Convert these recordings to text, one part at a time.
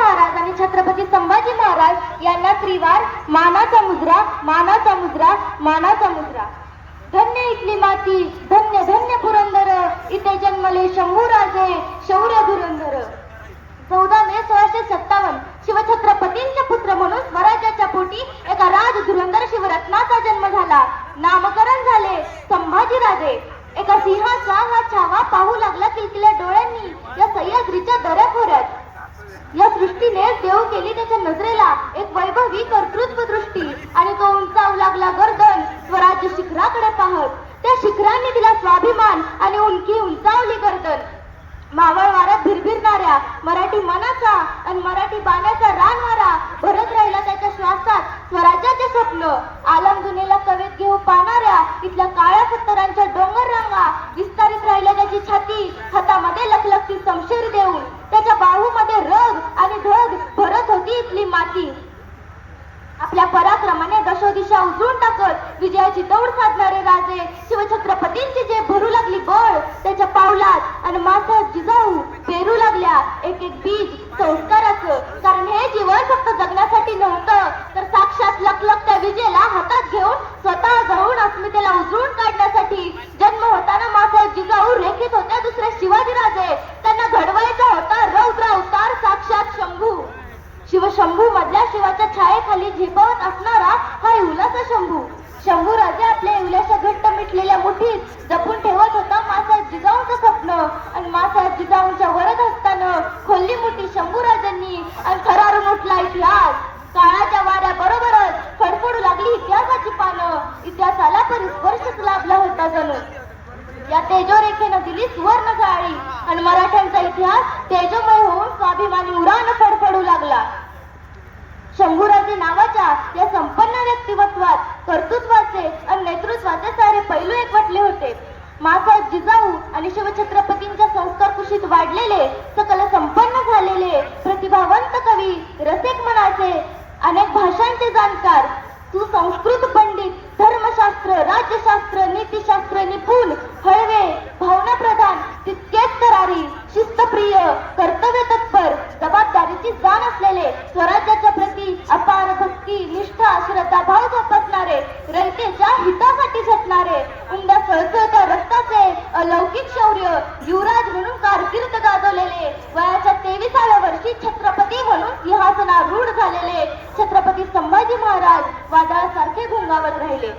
महाराज आणि छत्रपती संभाजी महाराज यांना त्रिवार मानाचा मुद्रा मानाचा मुद्रा मानाचा मुद्रा. धन्य इथली माती धन्य धन्य पुरंदर. इथे जन्मले शंभू राजे शौर्य धुरंधर चौदा मे सोळाशे सत्तावन्न शिवछत्रपतींचे पुत्र म्हणून स्वराज्याच्या पोटी एका राज धुरंधर शिवरत्नाचा जन्म झाला. नामकरण झाले संभाजी राजे. एका सिंहाचा हा छावा पाहू लागला किलकिल्या डोळ्यांनी. या सह्याद्रीच्या दऱ्या खोऱ्यात या दृष्टीने देव केली त्याच्या नजरेला एक वैभवी कर्तृत्व दृष्टी आणि तो उंचावू लागला गर्दन स्वराज्य शिखराकडे पाहत त्या शिखरांनी दिला स्वाभिमान आणि उंकी उंचावली गर्दन. मावळ वाऱ्यात भिरभिरणाऱ्या मराठी मनाचा आणि मराठी बाण्याचा रानवारा भरत राहिला त्याच्या श्वासात. स्वराज्याचे स्वप्न आलम आलमदुनेला कवेत घेऊ पाहणाऱ्या इथल्या काळ्या सत्तरांच्या डोंगर रांगा विस्तारित राहिल्या त्याची छाती हातामध्ये लखलखती समशेर देऊन त्याच्या बाहूमध्ये रग आणि ढग भरत होती इथली माती आपल्या पराक्रमाने दशोदिशा उजळून टाकत विजयाची दौड साधणारे राजे शिवछत्रपतींची जे भरू लागली बळ त्याच्या पावलात आणि माथा जिजाऊ पेरू लागल्या. एक एक बीज संस्काराचं. कारण हे जीवन फक्त जगण्यासाठी नव्हतं. तर साक्षात लकलक त्या विजेला हातात घेऊन स्वतः जाऊन अस्मितेला उजळून काढण्यासाठी जन्म होताना माझा जिजाऊ रेखित होत्या दुसऱ्या शिवाजी राजे. त्यांना घडवायचा होता रौद्र अवतार साक्षात शंभू. शिवशंभू मधल्या शिवाच्या छाया खाली झेपवत असणारा हा इवलाचा शंभू. शंभू राजा आपल्या इवल्याच्या घट्ट मिटलेल्या मुठीत जपून ठेवत होता मासाहेब जिजाऊंचं स्वप्न. आणि मासाहेब जिजाऊंच्या वरद असताना खोल्ली मुठी शंभू राजांनी आणि थरारून उठला इतिहास. काळाच्या वाऱ्या बरोबरच फडफडू लागली इतिहासाची पानं. इतिहासाला परिस्पर्शच लाभला होता जणू. या तेजोरेखेनं दिली सुवर्ण जाळी. आणि मराठ्यांचा इतिहास तेजोमय होऊन स्वाभिमानी उरान फडफडू लागला शंभूराजे नावाच्या या संपन्न व्यक्तिमत्वात कर्तृत्वाचे आणि नेतृत्वाचे सारे पैलू एकवटले होते मासाहेब जिजाऊ आणि शिवछत्रपतींच्या संस्कार कुशीत वाढलेले सकल संपन्न झालेले प्रतिभावंत कवी रसिक मनाचे अनेक भाषांचे जाणकार सुसंस्कृत पंडित धर्मशास्त्र राज्यशास्त्र नीतिशास्त्र निपुण हळवे वादळासारखे घुंगावत राहिले.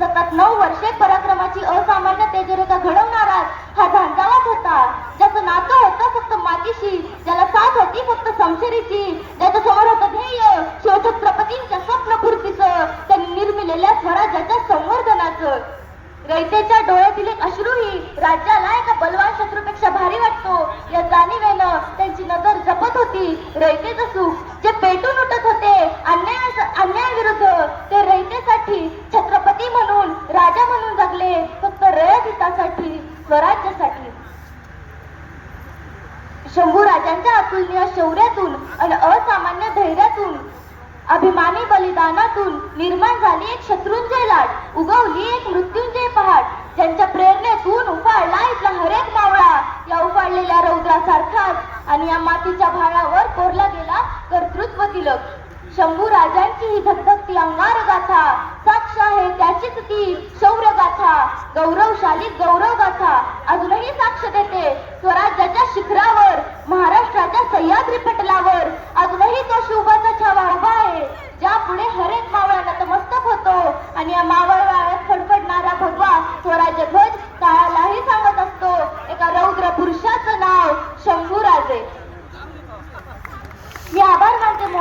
सतत नऊ वर्षे पराक्रमाची असामान्य तेजरेखा घडवणारा हा झांजावात होता ज्याचं नातं होतं फक्त मातीशी ज्याला साथ होती फक्त समशेरीची ज्याच्या समोर होतं ध्येय शिवछत्रपतींच्या स्वप्नपूर्तीचं त्यांनी निर्मिलेल्या स्वराज्याच्या संवर्धनाचं. रयतेच्या डोळ्यातील एक अश्रूही राज्याला एका बलवान शत्रूपेक्षा भारी वाटतो या जाणीवेनं त्यांची नजर लढत होती रयतेचं असू जे पेटून उठत होते अन्याय अन्याय विरुद्ध ते रयतेसाठी छत्रपती म्हणून राजा म्हणून जगले फक्त रयत हितासाठी स्वराज्यासाठी. शंभू राजांच्या अतुलनीय शौर्यातून आणि असामान्य धैर्यातून अभिमानी बलिदानातून निर्माण झाली एक शत्रुंजय लाट उगवली एक मृत्युंजय पहाट ज्यांच्या प्रेरणेतून उफाळला इथला हरेक मावळा या उफाडलेल्या रौद्रासारखाच आणि या मातीच्या भाळावर कोरला गेला कर्तृत्व तिलक. शंभू राजांची ही धगधगती अंगार गाथा साक्ष आहे त्याचीच ती शौर्य गाथा गौरवशाली गौरव गाथा अजूनही साक्ष देते स्वराज्याच्या शिखरावर महाराष्ट्राच्या सह्याद्री पटलावर. अजूनही तो शुभ